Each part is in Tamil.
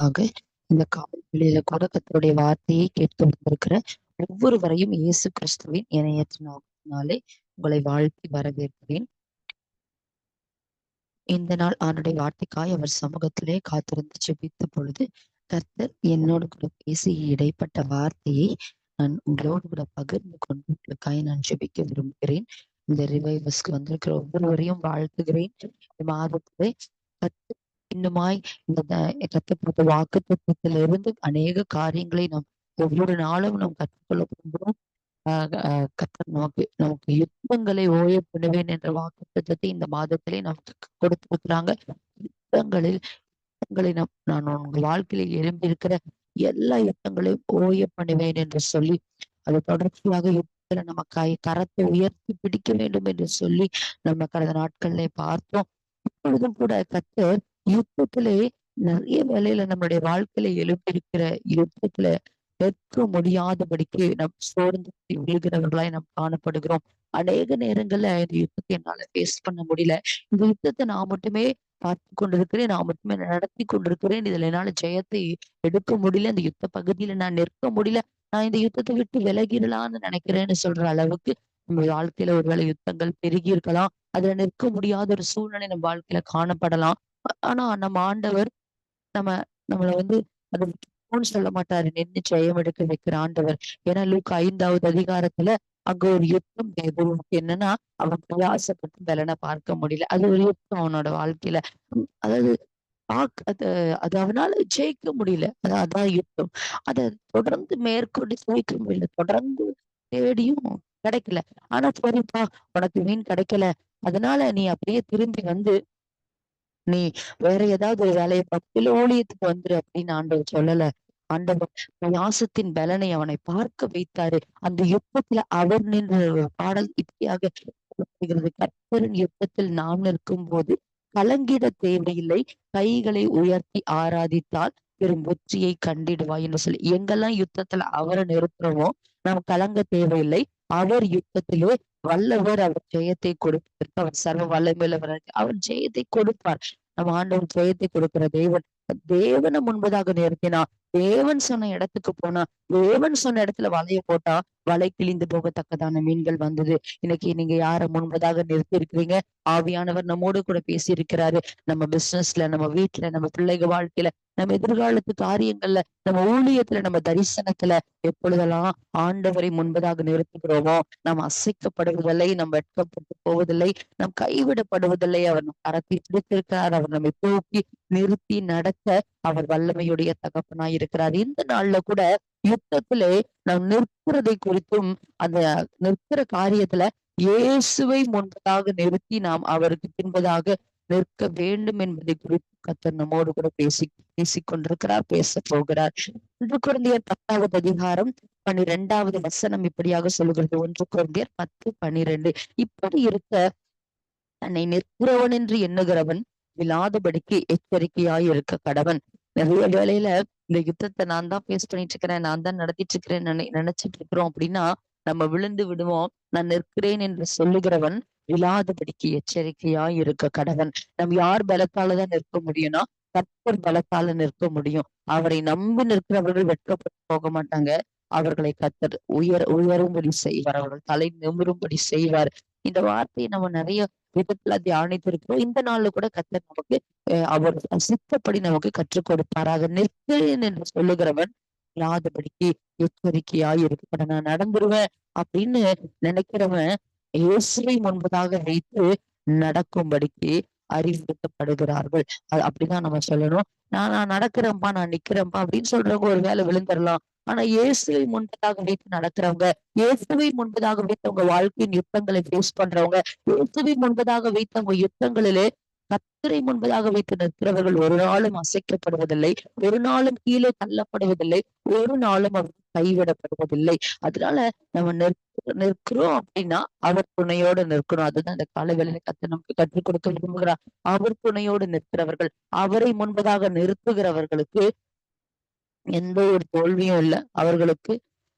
ஆக இந்த காலையில கூட கத்தருடைய வார்த்தையை கேட்டு வந்திருக்கிற ஒவ்வொருவரையும் இயேசு கிறிஸ்துவின் இணையற்ற நாமத்தினாலே உங்களை வாழ்த்தி வரவேற்கிறேன். இந்த நாள் அவனுடைய வார்த்தைக்காய் அவர் சமூகத்திலே காத்திருந்து செபித்த பொழுது கர்த்தர் என்னோடு கூட பேசி இடைப்பட்ட வார்த்தையை நான் உங்களோடு கூட பகிர்ந்து கொண்டதற்காய் நான் ஜெபிக்க விரும்புகிறேன். இந்த ரிவைவஸ்க்கு வந்திருக்கிற ஒவ்வொருவரையும் வாழ்த்துகிறேன். மாதத்திலே கத்து இன்னுமாய் இந்த கத்தப்பட்ட வாக்கு திட்டத்திலிருந்து அநேக காரியங்களை நாம் ஒவ்வொரு நாளும் நாம் கற்றுக்கொள்ள போகிறோம். கத்தர் நமக்கு நமக்கு யுத்தங்களை ஓய பண்ணுவேன் என்ற வாக்கு திட்டத்தை இந்த மாதத்திலே நமக்கு கொடுத்திருக்கிறாங்க. யுத்தங்களில் யுத்தங்களை நம் நான் உங்கள் வாழ்க்கையில் எழும்பி இருக்கிற எல்லா யுத்தங்களையும் ஓய பண்ணுவேன் என்று சொல்லி அது தொடர்ச்சியாக யுத்தத்துல நம்ம கை கரத்தை உயர்த்தி பிடிக்க வேண்டும் என்று சொல்லி நம்ம கடந்த நாட்கள்ல பார்த்தோம். இப்பொழுதும் கூட கத்தர் யுத்தத்திலே நிறைய வேலையில நம்மளுடைய வாழ்க்கையில எழுப்பியிருக்கிற யுத்தத்துல நிற்க முடியாதபடிக்கு நம் சோர்ந்து விழுகிறவர்களாய் நாம் காணப்படுகிறோம். அநேக நேரங்கள்ல இந்த யுத்தத்தை என்னால ஃபேஸ் பண்ண முடியல. இந்த யுத்தத்தை நான் மட்டுமே பார்த்து கொண்டிருக்கிறேன். நான் மட்டுமே நடத்தி கொண்டிருக்கிறேன். இதுல என்னால ஜெயத்தை எடுக்க முடியல. இந்த யுத்த பகுதியில நான் நிற்க முடியல. நான் இந்த யுத்தத்தை விட்டு விலகிடலாம்னு நினைக்கிறேன்னு சொல்ற அளவுக்கு நம்ம வாழ்க்கையில ஒருவேளை யுத்தங்கள் பெருகி இருக்கலாம். அதுல நிற்க முடியாத ஒரு சூழ்நிலை நம்ம வாழ்க்கையில காணப்படலாம். ஆனா நம்ம ஆண்டவர் நம்ம நம்மளை வந்து அது சொல்ல மாட்டாரு. நின்று ஜெயம் எடுக்க வைக்கிற ஆண்டவர். ஏன்னா லூக்கு ஐந்தாவது அதிகாரத்துல அங்க ஒரு யுத்தம் என்னன்னா அவன் பிரயாசப்பட்டு பலனை பார்க்க முடியல. அது ஒரு யுத்தம் அவனோட வாழ்க்கையில. அதாவது அது அது அவனால ஜெயிக்க முடியல. அதான் அதான் யுத்தம். அதை தொடர்ந்து மேற்கொண்டு ஜெயிக்க முடியல தொடர்ந்து தேடியும் கிடைக்கல. ஆனா சரிப்பா உனக்கு மீன் கிடைக்கல. அதனால நீ அப்படியே திரும்பி வந்து நீ வேற ஏதாவது ஒரு வேலையை பார்த்து இல்ல ஊழியத்துக்கு வந்துரு அப்படின்னு ஆண்டவர் சொல்லல. ஆண்டவர் பிரயாசத்தின் பலனை அவனை பார்க்க வைத்தாரு. அந்த யுத்தத்துல அவர் நின்ற பாடல் இப்படியாக கர்த்தரின் யுத்தத்தில் நாம் நிற்கும் போது கலங்கிட தேவையில்லை. கைகளை உயர்த்தி ஆராதித்தால் பெரும் வெற்றியை கண்டிடுவாய் என்று சொல்லி எங்கெல்லாம் யுத்தத்துல அவரை நிறுத்துறோமோ நாம் கலங்க தேவையில்லை. அவர் யுத்தத்திலே வல்லவர் அவர் ஜெயத்தை கொடுப்பார் அவர் சர்வ வல்லமையுள்ளவர் அவர் ஜெயத்தை கொடுப்பார். நம்ம ஆண்டவர் ஜெயத்தை கொடுக்கிற தேவன் தேவனை முன்பதாக நிறுத்தினா தேவன் சொன்ன இடத்துக்கு போனா தேவன் சொன்ன இடத்துல வலைய போட்டா வலை கிழிந்து போகத்தக்கதான மீன்கள் வந்தது. இன்னைக்கு நீங்க யார முன்பதாக நிறுத்தி இருக்கிறீங்க ஆவியானவர் நம்மோடு கூட பேசி இருக்கிறாரு நம்ம பிசினஸ்ல நம்ம வீட்டுல நம்ம பிள்ளைங்க வாழ்க்கையில நம்ம எதிர்காலத்து காரியங்கள்ல நம்ம ஊழியத்துல நம்ம தரிசனத்துல எப்பொழுதெல்லாம் ஆண்டவரை முன்பதாக நிறுத்துகிறோமோ நாம் அசைக்கப்படுவதில்லை நம்ம வெட்கப்பட்டு போவதில்லை நம் கைவிடப்படுவதில்லை. அவர் நம் கரத்தை பிடித்திருக்கிறார். அவர் நம்மை தூக்கி நிறுத்தி நடத்த அவர் வல்லமையுடைய தகப்பனாய் இருக்கிறார். இந்த நாள்ல கூட யுத்தத்திலே நாம் நிற்கிறதை குறித்தும் அந்த நிற்கிற காரியத்துல இயேசுவை முன்பதாக நிறுத்தி நாம் அவருக்கு பின்பதாக நிற்க வேண்டும் என்பதை குறித்து கத்தர் நம்மோடு கூட பேசி பேசிக் கொண்டிருக்கிறார் பேச போகிறார். ஒன்று குழந்தையர் பத்தாவது அதிகாரம் பனிரெண்டாவது வசனம் இப்படியாக சொல்லுகிறது. ஒன்று குழந்தையர் பத்து பனிரெண்டு. இப்படி இருக்க தன்னை நிற்கிறவன் என்று எண்ணுகிறவன் விழாதபடிக்கு எச்சரிக்கையாய் இருக்க கடவன். நிறைய வேலையில இந்த யுத்தத்தை நான் தான் ஃபேஸ் பண்ணிட்டு இருக்கிறேன் நான் தான் நடத்திட்டு இருக்கிறேன் நினை நினைச்சிட்டு இருக்கிறோம் அப்படின்னா நம்ம விழுந்து விடுவோம். நான் நிற்கிறேன் என்று சொல்லுகிறவன் விழாதபடிக்கு எச்சரிக்கையா இருக்க கடவன். நம்ம யார் பலத்தாலதான் நிற்க முடியும்னா கற்பர் பலத்தால நிற்க முடியும். அவரை நம்பி நிற்கிறவர்கள் வெட்கப்பட்டு போக மாட்டாங்க. அவர்களை கத்தர் உயர் உயரும்படி செய்வார். அவர்கள் தலை நிமிரும்படி செய்வார். இந்த வார்த்தையை நம்ம நிறைய விதத்துல தியானித்திருக்கிறோம். இந்த நாள்ல கூட கத்தர் நமக்கு அவர் சித்தப்படி நமக்கு கற்றுக் கொடுப்பாராக. நிற்கிறேன் என்று சொல்லுகிறவன் இல்லாதபடிக்கு எச்சரிக்கையா இருக்க நான் நடந்துருவேன் அப்படின்னு நினைக்கிறவன் இயேசுவை முன்பதாக வைத்து நடக்கும்படிக்கு அறிவுறுத்தப்படுகிறார்கள். அது அப்படிதான் நம்ம சொல்லணும். நான் நான் நடக்கிறேன்ப்பா நான் நிக்கிறேன்ப்பா அப்படின்னு சொல்றவங்க ஒரு வேலை விழுந்துடலாம் ஆனா இயேசுவை முன்பதாக வைத்து நடக்கிறவங்க இயேசுவை முன்பதாக வைத்தவங்க வாழ்க்கையின் யுத்தங்களை ஃபேஸ் பண்றவங்க இயேசுவை முன்பதாக வைத்தவங்க யுத்தங்களிலே கத்தரை முன்பதாக வைத்து நிற்கிறவர்கள் ஒரு நாளும் அசைக்கப்படுவதில்லை ஒரு நாளும் கீழே தள்ளப்படுவதில்லை ஒரு நாளும் அவர் கைவிடப்படுவதில்லை. அதனால நம்ம நிற்க நிற்கிறோம் அப்படின்னா அவர் துணையோடு நிற்கணும். அதுதான் இந்த காலவேளையில கத்து நமக்கு கற்றுக் கொடுக்க விரும்புகிறார். அவர் துணையோடு நிற்கிறவர்கள் அவரை முன்பதாக நிறுத்துகிறவர்களுக்கு எந்த ஒரு தோல்வியும் இல்லை. அவர்களுக்கு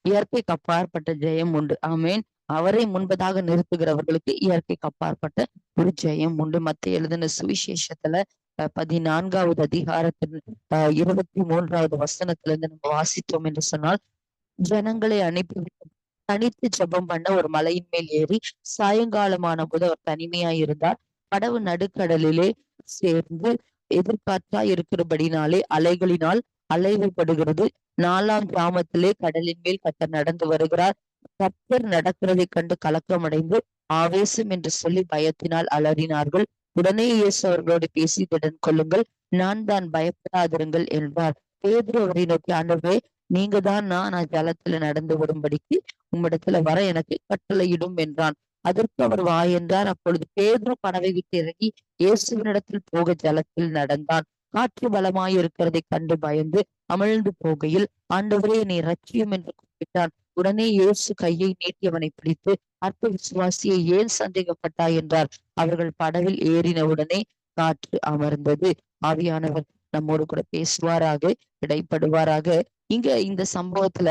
இயற்கைக்கு அப்பாற்பட்ட ஜெயம் உண்டு. ஆமேன். அவரை முன்பதாக நிறுத்துகிறவர்களுக்கு இயற்கைக்கு அப்பாற்பட்ட ஒரு ஜெயம் உண்டு. மத்த எழுதின சுவிசேஷத்துல பதினான்காவது அதிகாரத்தின் இருபத்தி மூன்றாவது வசனத்திலிருந்து நம்ம வாசித்தோம் என்று சொன்னால் ஜனங்களை அனுப்பிவிட்டு தனித்து ஜெபம் பண்ண ஒரு மலையின் மேல் ஏறி சாயங்காலமான போது அவர் தனிமையா இருந்தார். படவு நடுக்கடலிலே சேர்ந்து எதிர்காற்றாய் இருக்கிறபடினாலே அலைகளினால் அலைவுபடுகிறது. நாலாம் கிராமத்திலே கடலின் மேல் கத்தர் நடந்து வருகிறார். கத்தர் நடக்கிறதை கண்டு கலக்கமடைந்து ஆவேசம் என்று சொல்லி பயத்தினால் அலறினார்கள். உடனே இயேசு அவர்களோடு பேசி திடன் கொள்ளுங்கள். நான் தான் பயப்படாதிருங்கள் என்றார். பேதுரு அவரை நோக்கி ஆண்டவரே நீங்க தான் நான் நான் ஜலத்துல நடந்து வரும்படிக்கு உம்மிடத்துல வர எனக்கு கட்டளையிடும் என்றான். அதற்கு அவர் வா என்றார். அப்பொழுது பேதுரு படவை விட்டு இறங்கி இயேசுவினிடத்தில் போக ஜலத்தில் நடந்தான். காற்று பலமாய் இருக்கிறதை கண்டு பயந்து அமிழ்ந்து போகையில் ஆண்டவரே என்னை ரட்சியும் என்று கூப்பிட்டான். உடனே இயேசு கையை நீட்டி அவனை பிடித்து அற்ப விசுவாசியை ஏன் சந்தேகப்பட்டாய்? என்றார். அவர்கள் படவில் ஏறின உடனே காற்று அமர்ந்தது. ஆவியானவர் நம்மோடு கூட பேசுவாராக இடைப்படுவாராக. இங்க இந்த சம்பவத்துல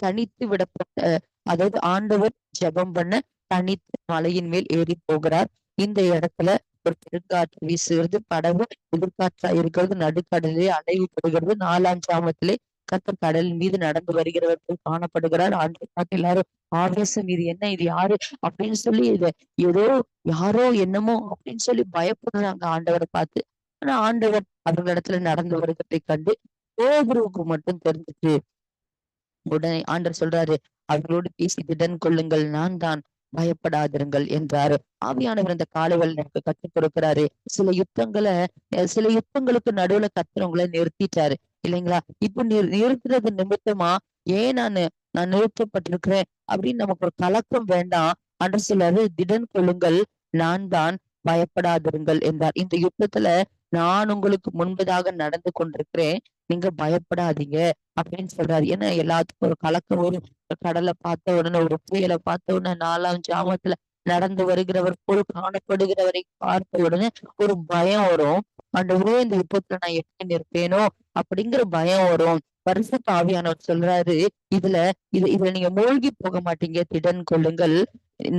தனித்து விடப்பட்ட அதாவது ஆண்டவர் ஜெபம் பண்ண தனித்து மலையின் மேல் ஏறி போகிறார். இந்த இடத்துல ஒரு பெருங்காற்று வீசுகிறது படகு எதிர்காற்றா இருக்கிறது நடுக்கடலிலே அலைவுபடுகிறது. நாலாம் சாமத்திலே கத்தர் கடல் மீது நடந்து வருகிறவர்கள் காணப்படுகிறார். ஆண்டு பார்த்து எல்லாரும் ஆவேசம் இது என்ன? இது யாரு? அப்படின்னு சொல்லி இது ஏதோ யாரோ என்னமோ அப்படின்னு சொல்லி பயப்படுறாங்க ஆண்டவரை பார்த்து. ஆனா ஆண்டவர் அவர்களிடத்துல நடந்து வருகிறதை கண்டு பேதுருவுக்கு மட்டும் தெரிஞ்சுட்டு உடனே ஆண்டவர் சொல்றாரு அவர்களோடு பேசி திடன் கொள்ளுங்கள். நான் தான் பயப்படாதிருங்கள் என்றாரு. ஆவியானவர் இந்த காலைகள் எனக்கு கற்றுக் கொடுக்கிறாரு. சில யுத்தங்களை சில யுத்தங்களுக்கு நடுவுல கத்துறவங்களை நிறுத்திட்டாரு. இல்லைங்களா? இப்ப நிறுத்துறது நிமித்தமா ஏன் நான் நான் நிறுத்தப்பட்டிருக்கிறேன்? அப்படின்னு நமக்கு ஒரு கலக்கம் வேண்டாம். அன்று சொல்றாரு திடன் கொள்ளுங்கள் நான் தான் பயப்படாதிருங்கள் என்றார். இந்த யுத்தத்துல நான் உங்களுக்கு முன்பதாக நடந்து கொண்டிருக்கிறேன். நீங்க பயப்படாதீங்க அப்படின்னு சொல்றாரு. ஏன்னா எல்லாத்துக்கும் ஒரு கலக்கம் வரும் கடலை பார்த்த உடனே ஒரு புயலை பார்த்த உடனே நாலாம் ஜாமத்துல நடந்து வருகிறவர் போல் காணப்படுகிறவரை பார்த்த உடனே ஒரு பயம் வரும். ஆண்டவரே இந்த விபத்துல நான் எப்படி நிற்பேனோ? அப்படிங்கிற பயம் வரும். பரிசு ஆவியானவர் சொல்றாரு இதுல இது இதுல நீங்க மூழ்கி போக மாட்டீங்க. திடன் கொள்ளுங்கள்.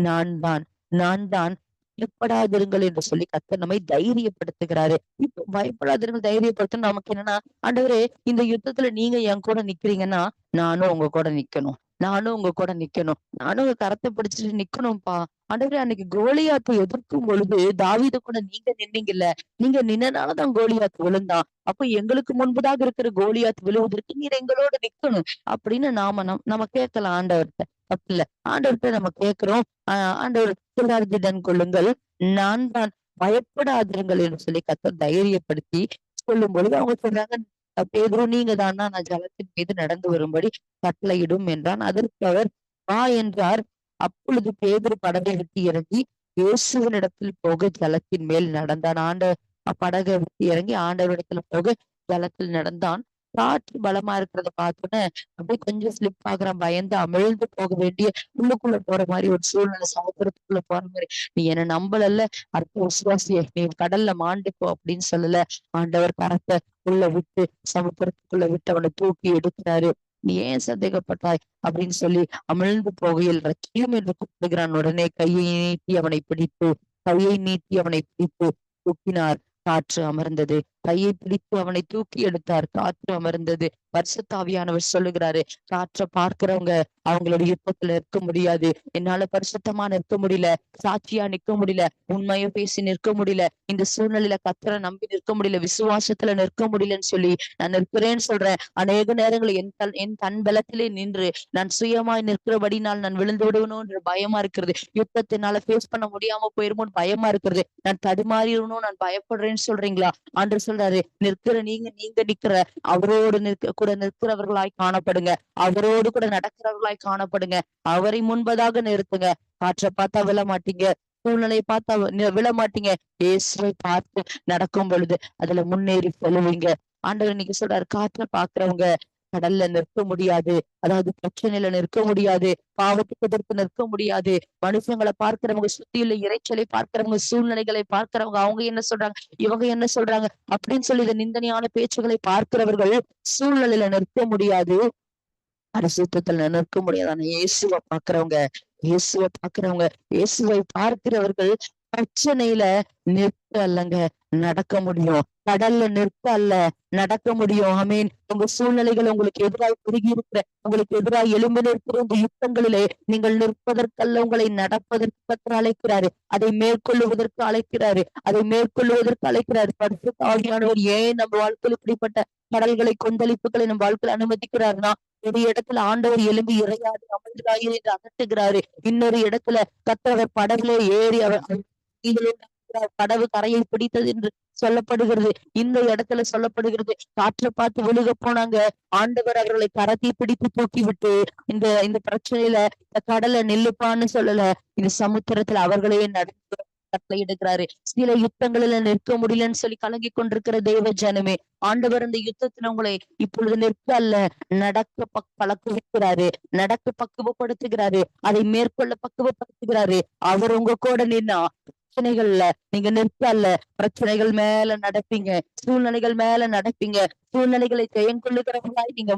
நான் தான் நான் தான் பயப்படாதிருங்கள் என்று சொல்லி கத்த நம்மை தைரியப்படுத்துகிறாரு. இப்போ பயப்படாதிருங்கள் தைரியப்படுத்தணும். நமக்கு என்னன்னா ஆண்டவரே இந்த யுத்தத்துல நீங்க என் கூட நிக்கிறீங்கன்னா நானும் உங்க கூட நிக்கணும். நானும் உங்க கூட நிக்கணும். நானும் உங்க கரத்தை பிடிச்சிட்டு நிக்கணும்ப்பா. ஆண்டவரே அன்னைக்கு கோலியாத்தை எதிர்க்கும் பொழுது தாவித கூட நீங்க நின்னீங்கல்ல. நீங்க நின்னனாலதான் கோலியாத் விழுந்தான் அப்ப எங்களுக்கு முன்புதாக இருக்கிற கோலியாத் விழுவதற்கு நீர் எங்களோட நிக்கணும். அப்படின்னு நாம நம் நம்ம கேட்கலாம் ஆண்டவர்கிட்ட தப்பு ஆண்டவர்கிட்ட நம்ம கேட்கிறோம். ஆஹ் ஆண்டவர் சொல்றாரு கொள்ளுங்கள். நான் தான் பயப்படாதிருங்கள் என்று சொல்லி கத்த தைரியப்படுத்தி சொல்லும் பொழுது அவங்க சொல்றாங்க "அஹ் நீங்க தானா நான் ஜலத்தின் மீது நடந்து வரும்படி கட்டளையிடும் என்றான். அதற்கு அவர் வா என்றார். அப்பொழுது பேதுரு படகை விட்டு இறங்கி இயேசுவினிடத்தில் போக ஜலத்தின் மேல் நடந்தான். ஆண்ட படகை விட்டு இறங்கி ஆண்டவரிடத்துல போக ஜலத்தில் நடந்தான். காற்று பலமா இருக்கிறத பார்த்தோன்னே அப்படியே கொஞ்சம் ஸ்லிப் ஆகுறான் பயந்து அமிழ்ந்து போக வேண்டிய உள்ளுக்குள்ள போற மாதிரி ஒரு சூழ்நிலை சமுத்திரத்துக்குள்ள போற மாதிரி. நீ என்ன நம்பலல்ல அர்த்த விசுவாசிய நீ கடல்ல மாண்டுக்கோ அப்படின்னு சொல்லல. ஆண்டவர் கரத்தை உள்ள விட்டு சமுத்திரத்துக்குள்ள விட்டு அவனை தூக்கி எடுக்கிறாரு. நீ ஏன் சந்தேகப்பட்டாய்? அப்படின்னு சொல்லி அமிழ்ந்து போகையில் ரட்சியும் என்று கூப்பிடுகிறான். உடனே கையை நீட்டி அவனை பிடித்து கையை நீட்டி அவனை பிடித்து தூக்கினார். காற்று அமர்ந்தது. கையை பிடித்து அவனை தூக்கி எடுத்தார். காற்று அமர்ந்தது. பரிசுத்தாவியானவர் சொல்லுகிறாரு காற்றை பார்க்கிறவங்க அவங்களோட யுத்தத்துல நிற்க முடியாது. என்னால பரிசுத்தமா நிற்க முடியல சாட்சியா நிற்க முடியல உண்மையை பேசி நிற்க முடியல இந்த சூழ்நிலையில கத்தரை நம்பி நிற்க முடியல விசுவாசத்துல நிற்க முடியலன்னு சொல்லி நான் நிற்கிறேன்னு சொல்றேன். அநேக நேரங்களில் என் தன் என் தன் பலத்திலே நின்று நான் சுயமாய் நிற்கிறபடினால் நான் விழுந்து விடுவணும்ன்ற பயமா இருக்கிறது. யுத்தத்தினால என்னால ஃபேஸ் பண்ண முடியாம போயிருமோன்னு பயமா இருக்கிறது. நான் தடுமாறிடணும் நான் பயப்படுறேன்னு சொல்றீங்களா? ஆண்டு சொல்றாரு நிற்கிற நீங்க நீங்க நிக்கிற அவரோடு நிற்க கூட நிற்கிறவர்களாய் காணப்படுங்க. அவரோடு கூட நடக்கிறவர்களாய் காணப்படுங்க. அவரை முன்பதாக நிறுத்துங்க. காற்றை பார்த்தா விழ மாட்டீங்க சூழ்நிலையை பார்த்தா விழ மாட்டீங்க இயேசுவை பார்த்து நடக்கும் பொழுது அதுல முன்னேறி செல்லுவீங்க ஆண்டவர் இன்னைக்கு சொல்றாரு காற்றை பாக்குறவங்க கடல்ல நிற்க முடியாது. அதாவது பிரச்சனையில நிற்க முடியாது. பாவத்துக்கு எதிர்த்து நிற்க முடியாது. மனுஷங்களை பார்க்கிறவங்க சுத்தியுள்ள இறைச்சலை பார்க்கிறவங்க சூழ்நிலைகளை பார்க்கிறவங்க அவங்க என்ன சொல்றாங்க? இவங்க என்ன சொல்றாங்க? அப்படின்னு சொல்லி இந்த நிந்தனையான பேச்சுகளை பார்க்கிறவர்கள் சூழ்நிலையில நிற்க முடியாது. பரிசுத்தத்துல நிற்க முடியாது ஆனா இயேசுவை பாக்குறவங்க இயேசுவை பாக்குறவங்க இயேசுவை பார்க்கிறவர்கள் பிரச்சனையில நிற்க அல்லங்க நடக்க முடியும். கடல்ல நிற்க அல்ல நடக்க முடியும். ஆமீன். உங்க சூழ்நிலைகள் உங்களுக்கு எதிராக பெருகி இருக்கிற உங்களுக்கு எதிராக எழும்பி நிற்கிற இந்த யுத்தங்களிலே நீங்கள் நிற்பதற்கல்ல உங்களை நடப்பதற்கு கத்தர் அழைக்கிறாரு. அதை மேற்கொள்ளுவதற்கு அழைக்கிறாரு. அதை மேற்கொள்ளுவதற்கு அழைக்கிறாரு. பரிசுத்த ஆவியானவர் ஏன் நம்ம வாழ்க்கையில் இப்படிப்பட்ட கடல்களை கொந்தளிப்புகளை நம்ம வாழ்க்கையில் அனுமதிக்கிறாருன்னா ஒரு இடத்துல ஆண்டவர் எலும்பி இறையாது அமர்ந்தாயிரு என்று அகற்றுகிறாரு. இன்னொரு இடத்துல கத்தவர் படகுல ஏறி அவர் கடவு கரையை பிடித்தது என்று சொல்லப்படுகிறது. இந்த இடத்துல சொல்லப்படுகிறது காற்றை பார்த்து விழுக போனாங்க. ஆண்டவர் அவர்களை கரத்தை பிடித்து தூக்கி விட்டு இந்த இந்த பிரச்சனையில இந்த கடலை நெல்லுப்பான்னு சொல்லல. இந்த சமுத்திரத்துல அவர்களே நடந்து கட்டளையிடுகிறாரு சில யுத்தங்களில நிற்க முடியலன்னு சொல்லி கலங்கி கொண்டிருக்கிற தேவ ஜனமே ஆண்டவர் இந்த யுத்தத்துல உங்களை இப்பொழுது நிற்க அல்ல நடக்க பக் பழக்குவிக்கிறாரு. நடக்க பக்குவப்படுத்துகிறாரு. அதை மேற்கொள்ள பக்குவப்படுத்துகிறாரு. அவர் உங்க கூட நின்னா பிரச்சனைகள்ல நீங்க நிற்பல்ல. பிரச்சனைகள் மேல நடப்பீங்க. சூழ்நிலைகள் மேல நடப்பீங்க. சூழ்நிலைகளை ஜெயங்கொள்ளுகிறவர்களாய் நீங்க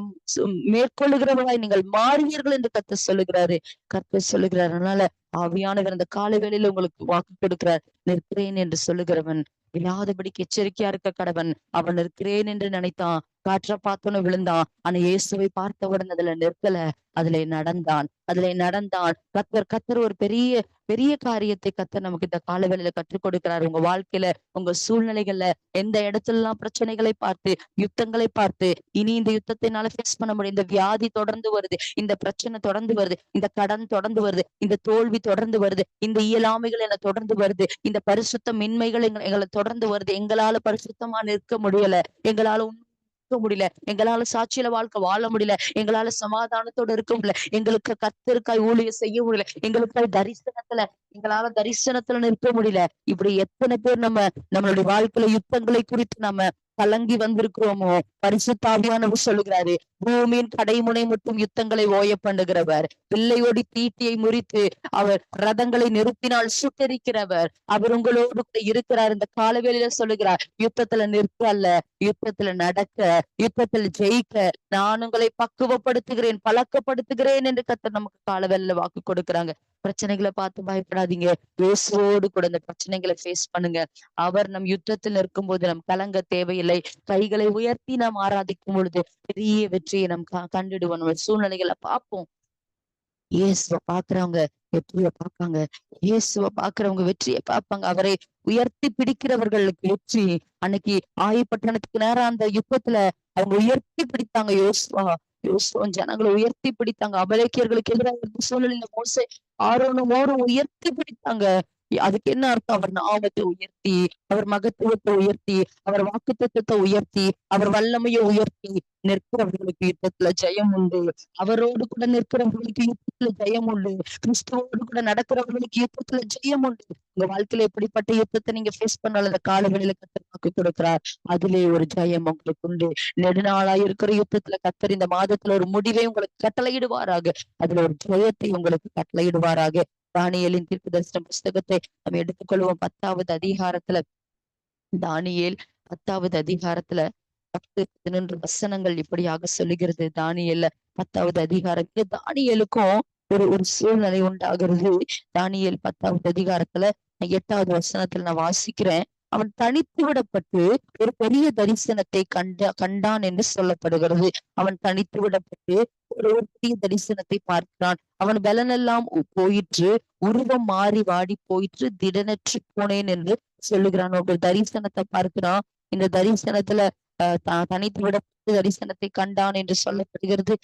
மேற்கொள்ளுகிறவர்களாய் நீங்கள் மாறுவீர்கள் என்று கத்து சொல்லுகிறாரு. கத்து சொல்லுகிறார் அதனால ஆவியானவர் அந்த கால வேளையில உங்களுக்கு வாக்கு கொடுக்கிறார். நிற்கிறேன் என்று சொல்லுகிறவன். இல்லாதபடிக்கு எச்சரிக்கையா இருக்க கடவன். அவன் நிற்கிறேன் என்று நினைத்தான். காற்ற பார்த்தோன்னு விழுந்தான். ஆனா இயேசுவை பார்த்தவுடன் அதுல நிற்கல. அதுல நடந்தான். அதுல நடந்தான். கத்தர் கத்தர் ஒரு பெரிய பெரிய காரியத்தை கத்தர் நமக்கு இந்த காலவேளையில கற்றுக் கொடுக்கிறார். உங்க வாழ்க்கையில உங்க சூழ்நிலைகள்ல எந்த இடத்துல எல்லாம் பிரச்சனைகளை பார்த்து யுத்தங்களை பார்த்து இனி இந்த யுத்தத்தினால ஃபேஸ் பண்ண முடியும். இந்த வியாதி தொடர்ந்து வருது. இந்த பிரச்சனை தொடர்ந்து வருது. இந்த கடன் தொடர்ந்து வருது. இந்த தோல்வி தொடர்ந்து வருது. இந்த இயலாமைகள் என தொடர்ந்து வருது. இந்த பரிசுத்த மின்மைகள் எங்களை தொடர்ந்து வருது. எங்களால பரிசுத்தமா நிற்க முடியல. எங்களால இருக்க முடியல. எங்களால சாட்சியில வாழ்க்கை வாழ முடியல. எங்களால சமாதானத்தோட இருக்க முடியல. எங்களுக்கு கத்திற்காய் ஊழிய செய்ய முடியல. எங்களுக்காய் தரிசனத்துல எங்களால தரிசனத்துல நிற்க முடியல. இப்படி எத்தனை பேர் நம்ம நம்மளுடைய வாழ்க்கையில யுத்தங்களை குறித்து நம்ம கலங்கி வந்திருக்கிறோமோ பரிசுத்தாவியானவர் சொல்லுகிறாரு பூமியின் கடைமுனை மட்டும் யுத்தங்களை ஓய பண்ணுகிறவர் பிள்ளையோடி தீட்டியை முறித்து அவர் ரதங்களை நிறுத்தினால் சுட்டரிக்கிறவர் அவர் உங்களோடு கூட இருக்கிறார் இந்த காலவேளையில சொல்லுகிறார் யுத்தத்துல நிற்க அல்ல யுத்தத்துல நடக்க யுத்தத்துல ஜெயிக்க நான் உங்களை பக்குவப்படுத்துகிறேன் பழக்கப்படுத்துகிறேன் என்று கத்தர் நமக்கு காலவேளையில வாக்கு கொடுக்கிறாங்க. பிரச்சனைகளை பார்த்து பயப்படாதீங்க. இயேசுவோடு கூட இந்த பிரச்சனைகளை ஃபேஸ் பண்ணுங்க. அவர் நம் யுத்தத்தில் இருக்கும்போது நம் கலங்க தேவையில்லை. கைகளை உயர்த்தி நாம் ஆராதிக்கும் பொழுது பெரிய வெற்றியை நம் கண்டுடுவோம். நம்ம சூழ்நிலைகளை பார்ப்போம். இயேசுவை பாக்குறவங்க வெற்றியை பார்ப்பாங்க. இயேசுவை பாக்குறவங்க வெற்றியை பார்ப்பாங்க. அவரை உயர்த்தி பிடிக்கிறவர்களுக்கு வெற்றி. அன்னைக்கு ஆயிப்பட்டணத்துக்கு நேரம் அந்த யுத்தத்துல அவங்க உயர்த்தி பிடித்தாங்க யோசுவா. ஜனங்களை உயர்த்தி பிடித்தாங்க. அபலேக்கியர்களுக்கு எதிராக இருந்த சூழ்நிலையில மோசை ஆரோனும் ஓரும் உயர்த்தி பிடித்தாங்க. அதுக்கு என்ன அர்த்தம்? அவர் நாமத்தை உயர்த்தி அவர் மகத்துவத்தை உயர்த்தி அவர் வாக்குத்தத்தத்தை உயர்த்தி அவர் வல்லமையை உயர்த்தி நிற்கிறவர்களுக்கு யுத்தத்துல ஜெயம் உண்டு. அவரோடு கூட நிற்கிறவர்களுக்கு யுத்தத்துல ஜெயம் உண்டு. கிறிஸ்துவோடு கூட நடக்கிறவர்களுக்கு யுத்தத்துல ஜெயம் உண்டு. உங்க வாழ்க்கையில எப்படிப்பட்ட யுத்தத்தை நீங்க ஃபேஸ் பண்ணாலும் அந்த காலவெளியில கத்தர் வாக்கு கொடுக்கிறார். அதிலே ஒரு ஜெயம் உங்களுக்கு உண்டு. நெடுநாளா இருக்கிற யுத்தத்துல கத்தர் இந்த மாதத்துல ஒரு முடிவை உங்களுக்கு கட்டளையிடுவாராக. அதுல ஒரு ஜெயத்தை உங்களுக்கு கட்டளையிடுவாராக. ராணியலின் தீர்ப்பு தரிசன புஸ்தகத்தை நம்ம எடுத்துக்கொள்வோம். பத்தாவது அதிகாரத்துல தானியேல் பத்தாவது அதிகாரத்துல பத்து பதினொன்று வசனங்கள் இப்படியாக சொல்லுகிறது. தானியல்ல பத்தாவது அதிகாரம். தானியலுக்கும் ஒரு ஒரு சூழ்நிலை உண்டாகிறது. தானியல் பத்தாவது அதிகாரத்துல நான் எட்டாவது வசனத்துல நான் வாசிக்கிறேன். அவன் தனித்து விடப்பட்டு ஒரு பெரிய தரிசனத்தை கண்ட கண்டான் என்று சொல்லப்படுகிறது. அவன் தனித்து விடப்பட்டு ஒரு பெரிய தரிசனத்தை பார்க்கிறான். அவன் பலனெல்லாம் போயிற்று உருவம் மாறி வாடி போயிற்று திடனற்று போனேன் என்று சொல்லுகிறான். ஒரு தரிசனத்தை பார்க்கிறான். இந்த தரிசனத்துல அஹ் தனித்து விடப்பட்டு தரிசனத்தை கண்டான் என்று சொல்லப்படுகிறது.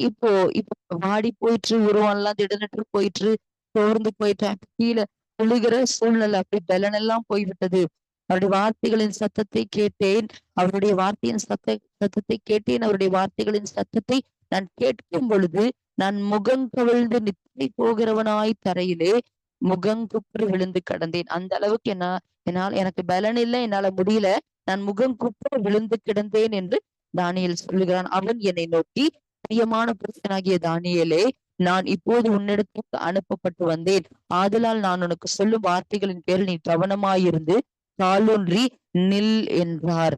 இப்போ இப்போ வாடி போயிற்று உருவம் எல்லாம் திடனற்று போயிற்று சோர்ந்து போயிட்டான் கீழே விழுகிற சூழ்நிலை அப்படி பலனெல்லாம் போய்விட்டது. அவருடைய வார்த்தைகளின் சத்தத்தை கேட்டேன். அவருடைய வார்த்தையின் சத்த சத்தத்தை கேட்டேன். அவருடைய வார்த்தைகளின் சத்தத்தை நான் கேட்கும் பொழுது நான் முகங்கவிழ்ந்து நித்திரை போகிறவனாய் தரையிலே முகங்குப்புற விழுந்து கிடந்தேன். அந்த அளவுக்கு என்ன என்னால் எனக்கு பலன் இல்லை. என்னால முடியல. நான் முகங்குப்புற விழுந்து கிடந்தேன் என்று தானியல் சொல்லுகிறான். அவன் என்னை நோக்கி பிரியமான புருஷனாகிய தானியலே நான் இப்போது உன்னிடத்துக்கு அனுப்பப்பட்டு வந்தேன். ஆதலால் நான் உனக்கு சொல்லும் வார்த்தைகளின் பேரில் நீ கவனமாயிருந்து காலூன்றி நில் என்றார்.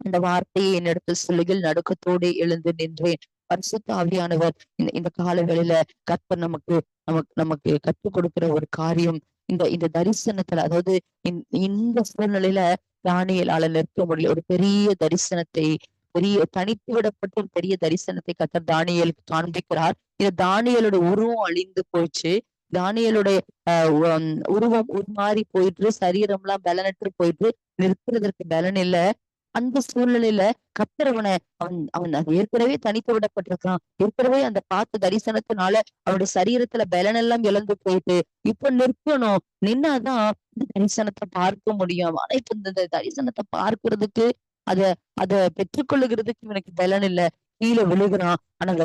அந்த வார்த்தையை என்னிடத்தில் சொல்லுகில் நடுக்கத்தோடு எழுந்து நின்றேன். பரிசுத்த ஆவியானவர் இந்த இந்த கால வேளையில கர்த்தர் நமக்கு நமக்கு நமக்கு கற்றுக் கொடுக்கிற ஒரு காரியம் இந்த இந்த தரிசனத்துல அதாவது இந்த சூழ்நிலையில தானியலால நிற்க முடியல. ஒரு பெரிய தரிசனத்தை பெரிய தனித்து விடப்பட்ட பெரிய தரிசனத்தை கத்தர் தானியலுக்கு காண்பிக்கிறார். இந்த தானியலோட உருவம் அழிந்து போச்சு. தானியலுடைய உருவம் உருமாறி போயிட்டு சரீரம் எல்லாம் பலனற்று போயிட்டு நிற்கிறதற்கு பலன் இல்ல. அந்த சூழ்நிலையில கத்திரவனை அவன் அவன் ஏற்கனவே தனித்து விடப்பட்டிருக்கான் ஏற்கனவே அந்த பார்த்த தரிசனத்தினால அவனுடைய சரீரத்துல பலன் எல்லாம் இழந்து போயிட்டு இப்ப நிற்கணும். நின்னாதான் இந்த தரிசனத்தை பார்க்க முடியும். ஆனா இப்ப இந்த தரிசனத்தை பார்க்கறதுக்கு அத அத பெற்றுக்கொள்ளுகிறதுக்கு இவனுக்கு பலன் இல்ல. கீழே விழுகிறான். ஆனா அந்த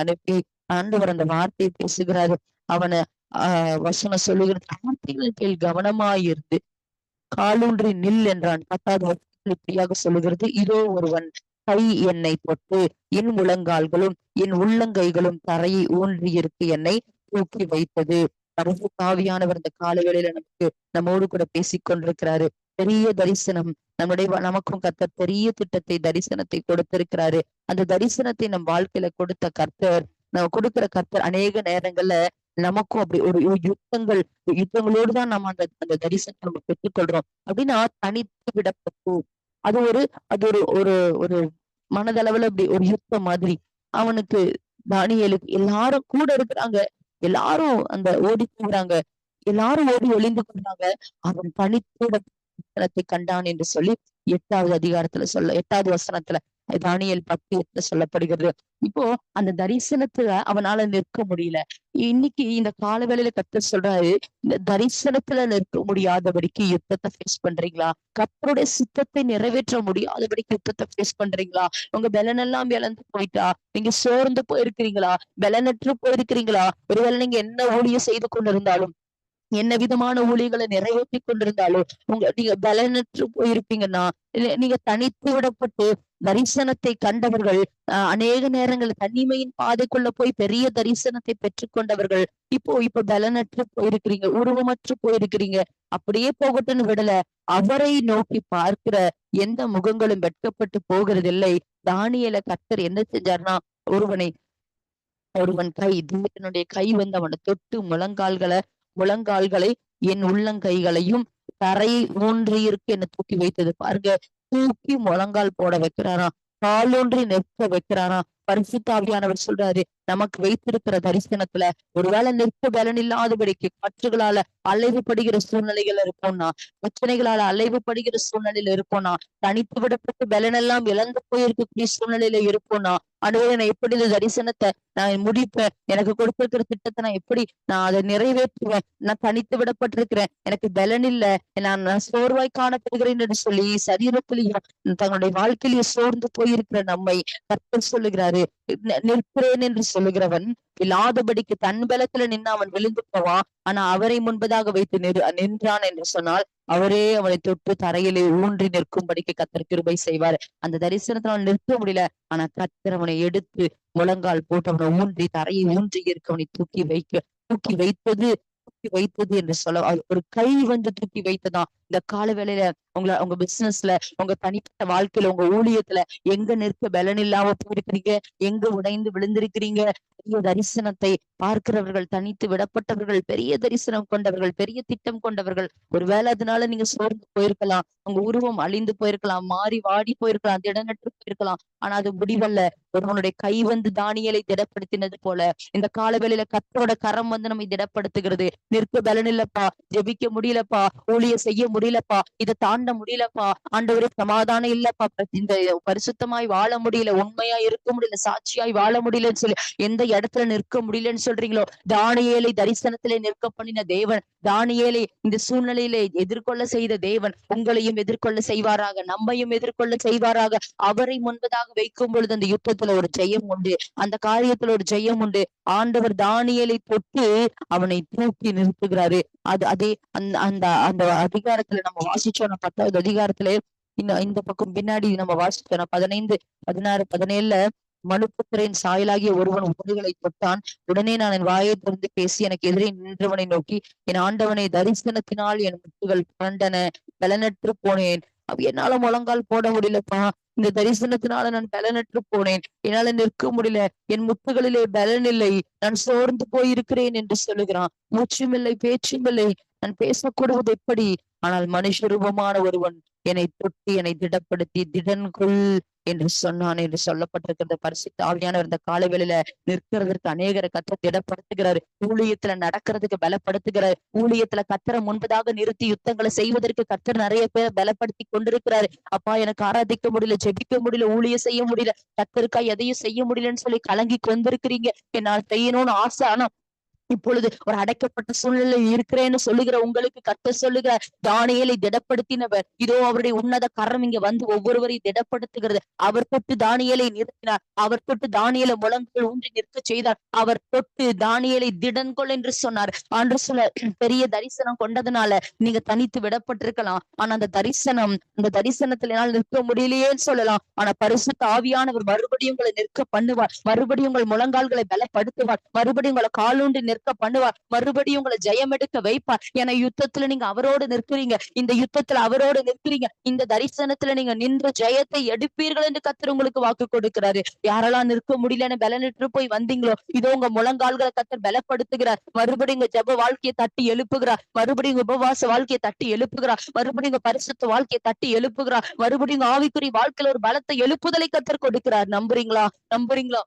அனுப்பி ஆண்டவர் அந்த வார்த்தையை பேசுகிறாரு. அவனை ஆஹ் வசனம் சொல்லுகிறது. வார்த்தைகள் கீழ் கவனமாயிருந்து காலூன்றி நில் என்றான். பத்தாவது இப்படியாக சொல்லுகிறது. இதோ ஒருவன் கை என்னை தொட்டு என் முழங்கால்களும் என் உள்ளங்கைகளும் தரையை ஊன்றி இருக்கு என்னை தூக்கி வைத்தது. பரவு காவியானவர் இந்த காலவேளையில நமக்கு நம்மோடு கூட பேசிக் கொண்டிருக்கிறாரு பெரிய தரிசனம். நம்முடைய நமக்கும் கர்த்தர் பெரிய திட்டத்தை தரிசனத்தை கொடுத்திருக்கிறாரு. அந்த தரிசனத்தை நம் வாழ்க்கையில கொடுத்த கர்த்தர் நம்ம கொடுக்கிற கர்த்தர் அநேக நேரங்கள்ல நமக்கும் அப்படி ஒரு யுத்தங்கள் யுத்தங்களோடு தான் நம்ம அந்த அந்த தரிசனத்தை நம்ம பெற்றுக்கொள்றோம். அப்படின்னா தனித்து விடப்பட்டு அது ஒரு அது ஒரு ஒரு ஒரு மனதளவுல அப்படி ஒரு யுத்தம் மாதிரி. அவனுக்கு தானியலுக்கு எல்லாரும் கூட இருக்கிறாங்க. எல்லாரும் அந்த ஓடி போகிறாங்க எல்லாரும் ஓடி ஒளிந்து கொண்டாங்க அவன் தனித்து கண்டான் என்று சொல்லி எட்டாவது அதிகாரத்துல சொல்ல எட்டாவது வசனத்துல தானியல் பத்து எட்டு சொல்லப்படுகிறது. இப்போ அந்த தரிசனத்துல அவனால நிற்க முடியல. இன்னைக்கு இந்த காலவேளையில கத்த சொல்றாரு இந்த தரிசனத்துல நிற்க முடியாதபடிக்கு யுத்தத்தை ஃபேஸ் பண்றீங்களா? கத்தருடைய சித்தத்தை நிறைவேற்ற முடியாதபடிக்கு யுத்தத்தை ஃபேஸ் பண்றீங்களா? உங்க பலனெல்லாம் இழந்து போயிட்டா? நீங்க சோர்ந்து போயிருக்கிறீங்களா? பலனற்று போயிருக்கிறீங்களா? ஒருவேளை நீங்க என்ன ஊழியம் செய்து கொண்டிருந்தாலும் என்ன விதமான ஊழியர்களை நிறைவேற்றி கொண்டிருந்தாலும் உங்க நீங்க பலனற்று போயிருப்பீங்கன்னா நீங்க தனித்து விடப்பட்டு தரிசனத்தை கண்டவர்கள் அநேக நேரங்கள் தனிமையின் பாதைக்குள்ள போய் பெரிய தரிசனத்தை பெற்றுக்கொண்டவர்கள் இப்போ இப்ப பலனற்று போயிருக்கிறீங்க உருவமற்று போயிருக்கிறீங்க அப்படியே போகட்டும்னு விடல அவரை நோக்கி பார்க்கிற எந்த முகங்களும் வெட்கப்பட்டு போகிறதில்லை. தானியல கத்தர் என்ன செஞ்சார்னா ஒருவனை ஒருவன் கை தேவனுடைய கை வந்து அவனை தொட்டு முழங்கால்களை முழங்கால்களை என் உள்ளங்கைகளையும் தரை ஊன்றியிருக்கு என்ன தூக்கி வைத்தது. பாருங்க தூக்கி முழங்கால் போட வைக்கிறாராம் காலூன்றி நிற்க வைக்கிறாராம். பரிசுத்தாவியானவர் சொல்றாரு நமக்கு வைத்திருக்கிற தரிசனத்துல ஒருவேளை நிற்க பலன் இல்லாதபடிக்கு காற்றுகளால அலைவுபடுகிற சூழ்நிலைகள் இருக்கும்னா பிரச்சனைகளால அலைவுபடுகிற சூழ்நிலையில இருக்கும்னா தனித்து விடப்பட்டு பலன் எல்லாம் இழந்து போயிருக்கக்கூடிய சூழ்நிலையில இருக்கும்னா அனுபவம் நான் எப்படி இந்த தரிசனத்தை நான் முடிப்பேன்? எனக்கு கொடுத்திருக்கிற திட்டத்தை நான் எப்படி நான் அதை நிறைவேற்றுவேன்? நான் தனித்து விடப்பட்டிருக்கிறேன். எனக்கு பலன் இல்ல. நான் நான் சோர்வாய் காணப்படுகிறேன் என்று சொல்லி சரீரத்திலையும் தங்களுடைய வாழ்க்கையிலேயே சோர்ந்து போயிருக்கிற நம்மை கற்பல் சொல்லுகிறாரு. நிற்கிறேன் என்று சொல்லுகிறவன் இல்லாதபடிக்கு தன் பலத்துல நின்று அவன் விழுந்து போவான் ஆனா அவரை முன்பதாக வைத்து நின்றான் என்று சொன்னால் அவரே அவனை தொட்டு தரையிலே ஊன்றி நிற்கும்படிக்கு கத்தர் கிருபை செய்வார். அந்த தரிசனத்துல அவன் நிற்க முடியல. ஆனா கத்தர் அவனை எடுத்து முழங்கால் போட்டு அவனை ஊன்றி தரையை ஊன்றி இருக்கவனை தூக்கி வைக்க தூக்கி வைத்தது தூக்கி வைத்தது என்று சொல்ல ஒரு கை வந்து தூக்கி வைத்ததான் இந்த கால வேலையில உங்களை உங்க பிசினஸ்ல உங்க தனிப்பட்ட வாழ்க்கையில உங்க ஊழியத்துல எங்க நிற்க பலன் இல்லாம போயிருக்கிறீங்க? எங்க உடைந்து விழுந்திருக்கிறீங்க? பெரிய தரிசனத்தை பார்க்கிறவர்கள் தனித்து விடப்பட்டவர்கள் பெரிய தரிசனம் கொண்டவர்கள் பெரிய திட்டம் கொண்டவர்கள். ஒருவேளை அதனால நீங்க சோர்ந்து போயிருக்கலாம். உங்க உருவம் அழிந்து போயிருக்கலாம். மாறி வாடி போயிருக்கலாம். திடநற்று போயிருக்கலாம். ஆனா அது முடிவல்ல. ஒருவனுடைய கை வந்து தானியலை திடப்படுத்தினது போல இந்த காலவேளையில கத்தோட கரம் வந்து நம்மை திடப்படுத்துகிறது. நிற்க பலன் இல்லப்பா ஜெபிக்க முடியலப்பா ஊழிய செய்ய முடியலப்பா இதை தாண்ட முடியலப்பா ஆண்டவரே சமாதானம் இல்லப்பா இந்த பரிசுத்தமாய் வாழ முடியல உண்மையா இருக்க முடியல சாட்சியாய் வாழ முடியலன்னு சொல்லி எந்த இடத்துல நிற்க முடியலன்னு சொல்றீங்களோ தானியலை தரிசனத்திலே நிற்க பண்ணின தேவன் தானியலை இந்த சூழ்நிலையிலே எதிர்கொள்ள செய்த தேவன் உங்களையும் எதிர்கொள்ள செய்வாராக நம்மையும் எதிர்கொள்ள செய்வாராக அவரை முன்பதாக வைக்கும் பொழுது அந்த காரியத்துல ஒரு ஜெயம் உண்டு. அந்த காரியத்துல ஒரு ஜெயம் உண்டு. ஆண்டவர் தானியலை தொட்டு அவனை தூக்கி நிறுத்துகிறாரு. அது அதே அந்த அந்த அந்த அதிகாரத்துல நம்ம வாசிச்சோம். பத்தாவது அதிகாரத்துல இந்த இந்த பக்கம் பின்னாடி நம்ம வாசிச்சோம். பதினைந்து பதினாறு பதினேழுல மனுப்புத்திரையின் சாயலாகிய ஒருவன் உதடுகளை தொட்டான். உடனே நான் என் வாயை திறந்து பேசி எனக்கு எதிரே நின்றவனை நோக்கி என் ஆண்டவனை தரிசனத்தினால் என் முட்டுகள் புரண்டன பலனற்று போனேன். என்னால முழங்கால் போட முடியலப்பா. இந்த தரிசனத்தினால நான் பலனற்று போனேன். என்னால நிற்க முடியல. என் முட்டுகளிலே பலன் இல்லை. நான் சோர்ந்து போயிருக்கிறேன் என்று சொல்லுகிறான். மூச்சும் இல்லை பேச்சும் இல்லை. நான் பேசக்கூடுவது எப்படி? ஆனால் மனுஷ ரூபமான ஒருவன் என்னை தொட்டி என்னை திடப்படுத்தி திடன் கொள் என்று சொன்னான் என்று சொல்லப்பட்டிருக்கிறது. பரிசுத்த ஆவியானவர் இந்த காலவேளையில நிற்கிறதற்கு அநேகரை கத்த திடப்படுத்துகிறார். ஊழியத்துல நடக்கிறதுக்கு பலப்படுத்துகிறார். ஊழியத்துல கத்தரை முன்பதாக நிறுத்தி யுத்தங்களை செய்வதற்கு கத்தர் நிறைய பேர் பலப்படுத்தி கொண்டிருக்கிறாரு. அப்பா எனக்கு ஆராதிக்க முடியல ஜெபிக்க முடியல ஊழியம் செய்ய முடியல. கத்தருக்கா எதையும் செய்ய முடியலன்னு சொல்லி கலங்கி கொண்டிருக்கிறீங்க. என்னால் செய்யணும்னு ஆசை ஆனா இப்பொழுது ஒரு அடைக்கப்பட்ட சூழ்நிலை இருக்கிறேன்னு சொல்லுகிற உங்களுக்கு கத்த சொல்லுகிற தானியலை திடப்படுத்தினவர். இதோ அவருடைய உன்னத கரம் இங்க வந்து ஒவ்வொருவரையும் திடப்படுத்துகிறது. அவர் தொட்டு தானியலை நிறுத்தினார். அவர் தொட்டு தானியலை முழங்குகள் ஊன்றி நிற்க செய்தார். அவர் தொட்டு தானியலை திடன்கொள் என்று சொன்னார். ஆண்டு சொல்ல பெரிய தரிசனம் கொண்டதுனால நீங்க தனித்து விடப்பட்டிருக்கலாம். ஆனா அந்த தரிசனம் அந்த தரிசனத்துல என்னால் நிற்க முடியலையேன்னு சொல்லலாம். ஆனா பரிசுத்த ஆவியானவர் மறுபடியும் உங்களை நிற்க பண்ணுவார். மறுபடியும் உங்கள் முழங்கால்களை பலப்படுத்துவார். மறுபடியும் உங்களை காலூண்டி நிற்க பண்ணுவார். மறுபடியும் உங்களை ஜெயம் எடுக்க வைப்பார். ஏன்னா யுத்தத்துல நீங்க அவரோடு நிற்கிறீங்க. இந்த யுத்தத்துல அவரோடு நிற்கிறீங்க. இந்த தரிசனத்துல நீங்க நின்று ஜெயத்தை எடுப்பீர்கள் என்று கத்தர் உங்களுக்கு வாக்கு கொடுக்கிறாரு. யாரெல்லாம் நிற்க முடியலன்னு பலனிட்டு போய் வந்தீங்களோ இதோ உங்க முழங்கால்களை கத்தர் பலப்படுத்துகிறார். மறுபடியும் உங்க ஜெப வாழ்க்கையை தட்டி எழுப்புகிறார். மறுபடியும் உபவாச வாழ்க்கையை தட்டி எழுப்புகிறார். மறுபடியும் உங்க பரிசுத்த வாழ்க்கையை தட்டி எழுப்புகிறார். மறுபடியும் ஆவிக்குறி வாழ்க்கையில ஒரு பலத்தை எழுப்புதலை கத்தர் கொடுக்கிறார். நம்புறீங்களா? நம்புறீங்களா?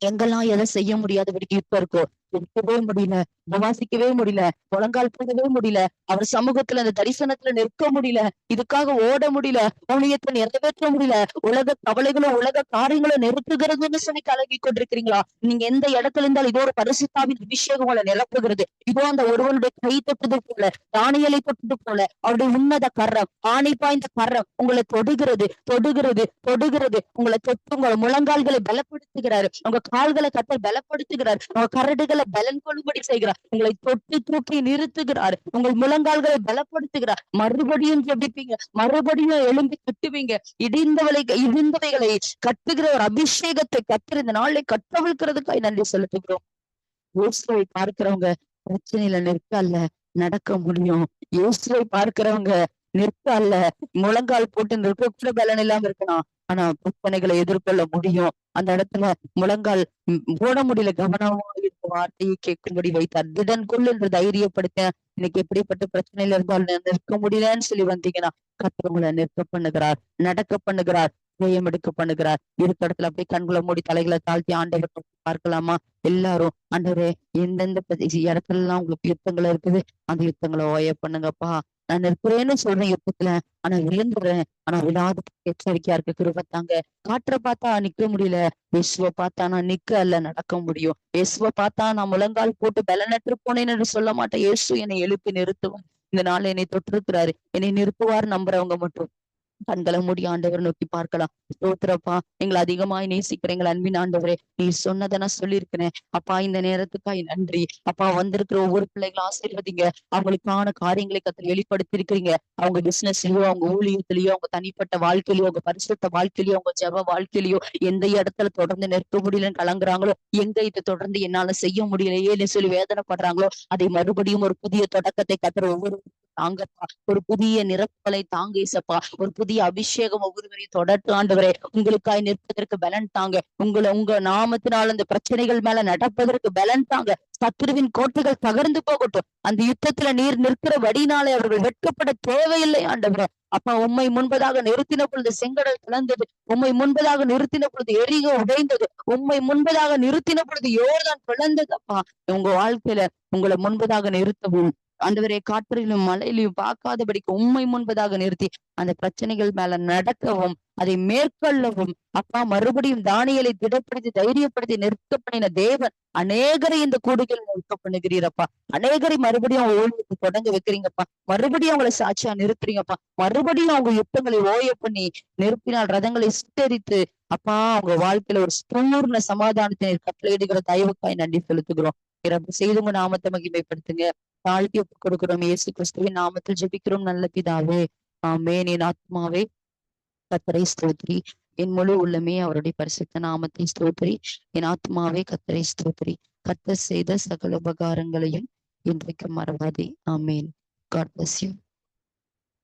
எங்கெல்லாம் எதை செய்ய முடியாதபடிக்கு இப்ப இருக்கோ எடுக்கவே முடியல உபவாசிக்கவே முடியல முழங்கால் போடவே முடியல அவர் சமூகத்துல அந்த தரிசனத்துல நிற்க முடியல இதுக்காக ஓட முடியல ஊழியத்தை நிறைவேற்ற முடியல உலக கவலைகளும் உலக காரியங்களும் நெருக்குகிறதுன்னு சொல்லி கலகி கொண்டிருக்கிறீங்களா? நீங்க எந்த இடத்துல இருந்தாலும் இதோ ஒரு பரிசுத்தாவின் அபிஷேகம் உங்களை நிலப்புகிறது இதோ அந்த ஒருவனுடைய கை தொட்டது போல தானியலை தொட்டது போல அவருடைய உன்னத கரம் ஆணை பாய்ந்த கரம் உங்களை தொடுகிறது தொடுகிறது தொடுகிறது. உங்களை தொட்டு உங்களை முழங்கால்களை பலப்படுத்துகிறாரு. உங்க கால்களை கத்த பலப்படுத்துகிறார். உங்க கரடுகளை பலன் கொள்ளும்படி செய்கிறார். உங்களை தொட்டு தூக்கி நிறுத்துகிறார். உங்கள் முழங்கால்களை பலப்படுத்துகிறார். மறுபடியும் ஜபிப்பீங்க. மறுபடியும் எழும்பி கட்டுவீங்க இடிந்தவளை இடிந்தவைகளை கட்டுகிற ஒரு அபிஷேகத்தை கத்துற இந்த நாளை கட்டவிழ்க்கிறதுக்காக நன்றி செலுத்துகிறோம். யோசுவை பார்க்கிறவங்க பிரச்சனையில நிற்க அல்ல நடக்க முடியும். யோசுவை பார்க்கிறவங்க நெருப்பு அல்ல முழங்கால் போட்டு நிற்க கூட பலன் இல்லாம இருக்கலாம். ஆனா பிரச்சனைகளை எதிர்கொள்ள முடியும். அந்த இடத்துல முழங்கால் போட முடியல. கவனமாக இருந்த வார்த்தையை கேட்கும்படி வைத்தார். திடன் கொள் என்று தைரியப்படுத்த இன்னைக்கு எப்படிப்பட்ட பிரச்சனையில இருந்தாலும் நிற்க முடியலன்னு சொல்லி வந்தீங்கன்னா கத்தவங்களை நிற்க பண்ணுகிறார் நடக்க பண்ணுகிறார் ஜெயம் எடுக்க பண்ணுகிறார். இருக்க இடத்துல அப்படியே கண்களை மூடி தலைகளை தாழ்த்தி ஆண்டவர் பார்க்கலாமா? எல்லாரும் ஆண்டவரே எந்தெந்த இடத்துல எல்லாம் உங்களுக்கு யுத்தங்கள் இருக்குது? அந்த யுத்தங்களை ஓய பண்ணுங்கப்பா. நான் இருக்கிறேன்னு சொல்றேன் யுத்தத்துல ஆனா விழுந்துடுறேன் ஆனா விழாத எச்சரிக்கையா இருக்க கிருபத்தாங்க காற்ற பார்த்தா நிக்க முடியல. இயேசுவ பார்த்தா நான் நிக்க அல்ல நடக்க முடியும். இயேசுவ பார்த்தா நான் முழங்கால் போட்டு பலனற்று போனேன் என்று சொல்ல மாட்டேன். இயேசு என்னை எழுப்பி நிறுத்துவார். இந்த நாள் என்னை தொட்டிருக்கிறாரு என்னை நிறுத்துவார் நம்புறவங்க மட்டும். கண்களை மூடி ஆண்டவர் நோக்கி பார்க்கலாம். ஸ்தோத்திரப்பா எங்களை அதிகமாய் நேசிக்கிற எங்கள் அன்பின் ஆண்டவரே நீ சொன்னதை நான் சொல்லியிருக்கிறேன். அப்பா இந்த நேரத்துக்காய் நன்றி. அப்பா வந்திருக்கிற ஒவ்வொரு பிள்ளைகளும் ஆசீர்வதிங்க. அவங்களுக்கான காரியங்களை கத்து வெளிப்படுத்தி இருக்கிறீங்க அவங்க பிசினஸ்லயோ அவங்க ஊழியத்திலயோ அவங்க தனிப்பட்ட வாழ்க்கையிலயோ அவங்க பரிசுத்த வாழ்க்கையிலயோ அவங்க ஜப வாழ்க்கையிலயோ எந்த இடத்துல தொடர்ந்து நிற்க முடியலன்னு கலங்குறாங்களோ எங்க இதை தொடர்ந்து என்னால செய்ய முடியலையே சொல்லி வேதனைப்படுறாங்களோ அதை மறுபடியும் ஒரு புதிய தொடக்கத்தை கத்துற ஒவ்வொரு தாங்கப்பா. ஒரு புதிய நிரப்பலை தாங்க இசப்பா ஒரு புதிய அபிஷேகம் ஒவ்வொருவரையும் தொடர்ந்து ஆண்டவரே உங்களுக்காய் நிற்பதற்கு பலன் தாங்க. உங்களை உங்க நாமத்தினால் அந்த பிரச்சனைகள் மேல நடப்பதற்கு பலன் தாங்க. சத்ருவின் கோட்டைகள் தகர்ந்து போகட்டும். அந்த யுத்தத்துல நீர் நிற்கிற வடினாலே அவர்கள் வெட்கப்பட தேவையில்லை ஆண்டவரே. அப்பா உம்மை முன்பதாக நிறுத்தின பொழுது செங்கடல் கலந்தது உம்மை முன்பதாக நிறுத்தின பொழுது எரிக உடைந்தது. உண்மை முன்பதாக நிறுத்தின பொழுது யோர்தான் பிளந்தது அப்பா. உங்க வாழ்க்கையில உங்களை முன்பதாக நிறுத்தவும் ஆண்டவரே காற்றிலும் மலையிலும் பார்க்காதபடிக்கு உண்மை முன்பதாக நிறுத்தி அந்த பிரச்சனைகள் மேல நடக்கவும் அதை மேற்கொள்ளவும் அப்பா மறுபடியும் தானியலை திடப்படுத்தி தைரியப்படுத்தி நிறுத்த பண்ணின தேவன் அநேகரை இந்த கூடுகள் நிறுத்த பண்ணுகிறீரப்பா. அநேகரை மறுபடியும் அவங்க ஊழியத்தை தொடங்க வைக்கிறீங்கப்பா. மறுபடியும் அவங்களை சாட்சியா நிறுத்துறீங்கப்பா. மறுபடியும் அவங்க யுத்தங்களை ஓய பண்ணி நிறுத்தினால் ரதங்களை சுட்டரித்து அப்பா அவங்க வாழ்க்கையில ஒரு பூர்ண சமாதானத்தை கட்டளையிடுகிற தயவுக்காய் நன்றி செலுத்துகிறோம். இரவு செய்து உங்க நாமத்தை மகிமைப்படுத்துங்க. தாழ்த்தி ஒப்புக் கொடுக்கிறோம். இயேசு கிறிஸ்துவின் நாமத்தில் ஜெபிக்கிறோம். நல்ல பிதாவே ஆமென். என் ஆத்மாவே கத்தரை ஸ்தோத்ரி என் முழு உள்ளமே அவருடைய பரிசுத்த நாமத்தை ஸ்தோத்ரி என் ஆத்மாவே கத்தரை ஸ்தோத்ரி கத்த செய்த சகல உபகாரங்களையும் இன்றைக்கு மறவாதே. ஆமேன். God bless you